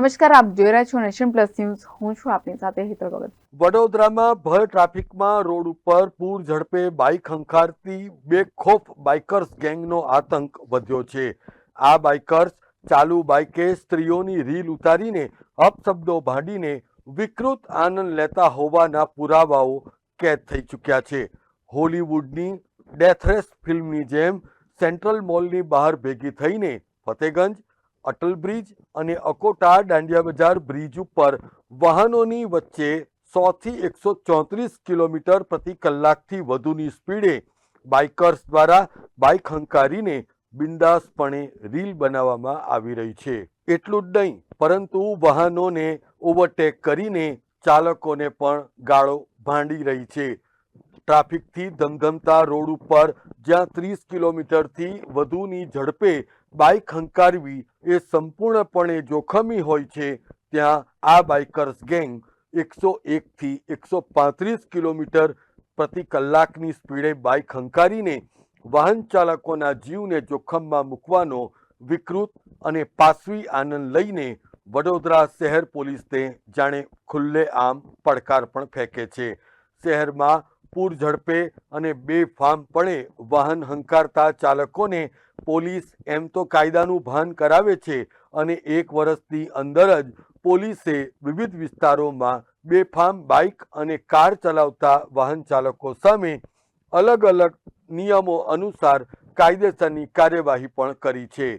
નમસ્કાર, આપ જોઈ રહ્યા છો નેશન પ્લસ ન્યૂઝ. હું છું આપની સાથે હેતલ ભગત. વડોદરામાં ભર ટ્રાફિકમાં રોડ ઉપર પૂર ઝડપે બાઇક હંકારતી બેખોફ બાઇકર્સ ગેંગનો આતંક વધ્યો છે. આ બાઇકર્સ ચાલુ બાઇકે સ્ત્રીઓની રીલ ઉતારીને અપશબ્દો ભાંડીને વિકૃત આનંદ લેતા હોવાના પુરાવાઓ કેદ થઈ ચૂક્યા છે. હોલીવુડની ડેથરેસ ફિલ્મની જેમ સેન્ટ્રલ મોલની બહાર ભેગી થઈને ફતેગંજ અટલ બ્રિજ અને અકોટા દાંડિયા બજાર બ્રિજ ઉપર વાહનોની વચ્ચે સોથી એકસો ચોત્રીસ કિલોમીટર પ્રતિ કલાકથી વધુની સ્પીડે બાઇકર્સ દ્વારા બાઇક હંકારીને બિંદાસપણે રીલ બનાવવામાં આવી રહી છે. એટલું જ નહીં, પરંતુ વાહનોને ઓવરટેક કરીને ચાલકોને પણ ગાળો ભાંડી રહી છે. ટ્રાફિકથી ધમધમતા રોડ ઉપર જ્યાં ત્રીસ કિલોમીટરથી વધુની ઝડપે બાઇક હંકારવી એ સંપૂર્ણપણે જોખમી હોય છે. ત્યાં આ બાઇકર્સ ગેંગ એકસો એકથી એકસો પાંત્રીસ કિલોમીટર પ્રતિ કલાકની સ્પીડે બાઇક હંકારીને વાહન ચાલકોના જીવને જોખમમાં મૂકવાનો વિકૃત અને પાસવી આનંદ લઈને વડોદરા શહેર પોલીસને જાણે ખુલ્લે આમ પડકાર પણ ફેંકે છે. શહેરમાં પૂર ઝડપે અને બેફામપણે વાહન હંકારતા ચાલકોને પોલીસ એમ તો કાયદાનું ભાન કરાવે છે અને એક વર્ષની અંદર જ પોલીસે વિવિધ વિસ્તારોમાં બેફામ બાઇક અને કાર ચલાવતા વાહન ચાલકો સામે અલગ અલગ નિયમો અનુસાર કાયદેસરની કાર્યવાહી પણ કરી છે.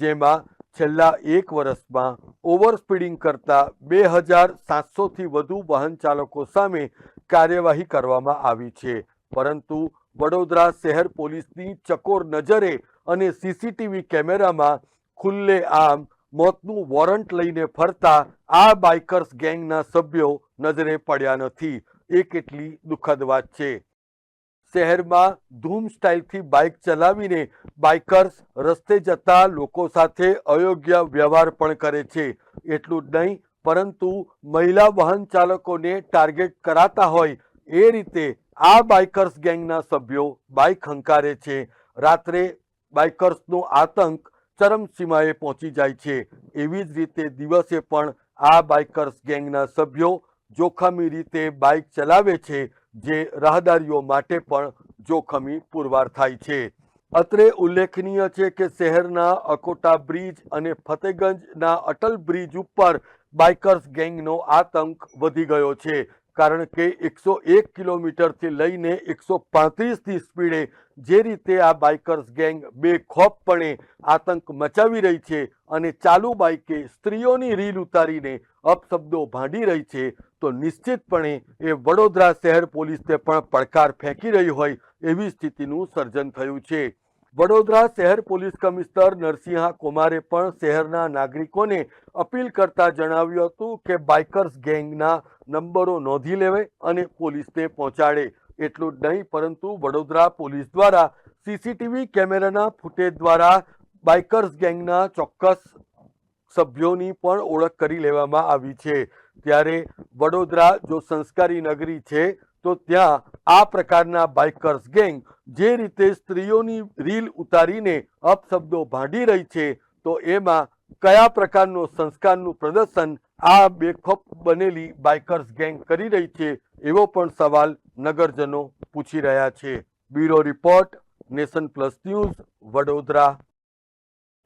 જેમાં છેલ્લા એક વર્ષમાં ઓવર સ્પીડિંગ કરતા બે હજાર સાતસોથી વધુ વાહન ચાલકો સામે કાર્યવાહી કરવામાં આવી છે. પરંતુ વડોદરા શહેર પોલીસની ચકોર નજરે અને સીસીટીવી કેમેરામાં ખુલ્લે આમ મોતનું વોરંટ લઈને ફરતા આ બાઇકર્સ ગેંગના સભ્યો નજરે પડ્યા નથી. એ કેટલી દુઃખદ વાત છે. શહેરમાં ધૂમ સ્ટાઇલથી બાઇક ચલાવીને બાઇકર્સ રસ્તે જતા લોકો સાથે અયોગ્ય વ્યવહાર પણ કરે છે. એટલું જ નહીં, પરંતુ મહિલા વાહન ચાલકોને ટાર્ગેટ કરાતા હોય એ રીતે આ બાઇકર્સ ગેંગના સભ્યો બાઇક હંકારે છે. રાત્રે બાઇકર્સનો આતંક ચરમસીમાએ પહોંચી જાય છે. એવી જ રીતે દિવસે પણ આ બાઇકર્સ ગેંગના સભ્યો જોખમી રીતે બાઇક ચલાવે છે, જે રાહદારીઓ માટે પણ જોખમી પુરવાર થાય છે. અત્રે ઉલ્લેખનીય છે કે શહેરના અકોટા બ્રિજ અને ફતેગંજના અટલ બ્રિજ ઉપર બાઇકર્સ ગેંગનો આતંક વધી ગયો છે. કારણ કે એકસો એક કિલોમીટરથી લઈને એકસો પાંત્રીસની સ્પીડે જે રીતે આ બાઇકર્સ ગેંગ બેખોફપણે આતંક મચાવી રહી છે અને ચાલુ બાઇકે સ્ત્રીઓની રીલ ઉતારીને અપશબ્દો ભાંડી રહી છે, તો નિશ્ચિતપણે એ વડોદરા શહેર પોલીસને પણ પડકાર ફેંકી રહી હોય એવી સ્થિતિનું સર્જન થયું છે. વડોદરા શહેર પોલીસ કમિશનર નરસિંહા કુમારે પણ શહેરના નાગરિકોને અપીલ કરતા જણાવ્યું હતું કે બાઇકર્સ ગેંગના નંબરો નોંધી લેવે અને પોલીસને પહોંચાડે. એટલું જ નહીં, પરંતુ વડોદરા પોલીસ દ્વારા સીસીટીવી કેમેરાના ફૂટેજ દ્વારા બાઇકર્સ ગેંગના ચોક્કસ સભ્યોની પણ ઓળખ કરી લેવામાં આવી છે. ત્યારે વડોદરા જો સંસ્કારી નગરી છે તો ત્યાં આ પ્રકારના બાઇકર્સ ગેંગ, જે રીતે સ્ત્રીઓની રીલ ઉતારીને અપશબ્દો ભાંડી રહી છે, તો એમાં કયા પ્રકારનો સંસ્કારનું પ્રદર્શન આ બેખોફ બનેલી બાઇકર્સ ગેંગ કરી રહી છે, એવો પણ સવાલ નગરજનો પૂછી રહ્યા છે. Bureau report, nation plus news, Vadodara.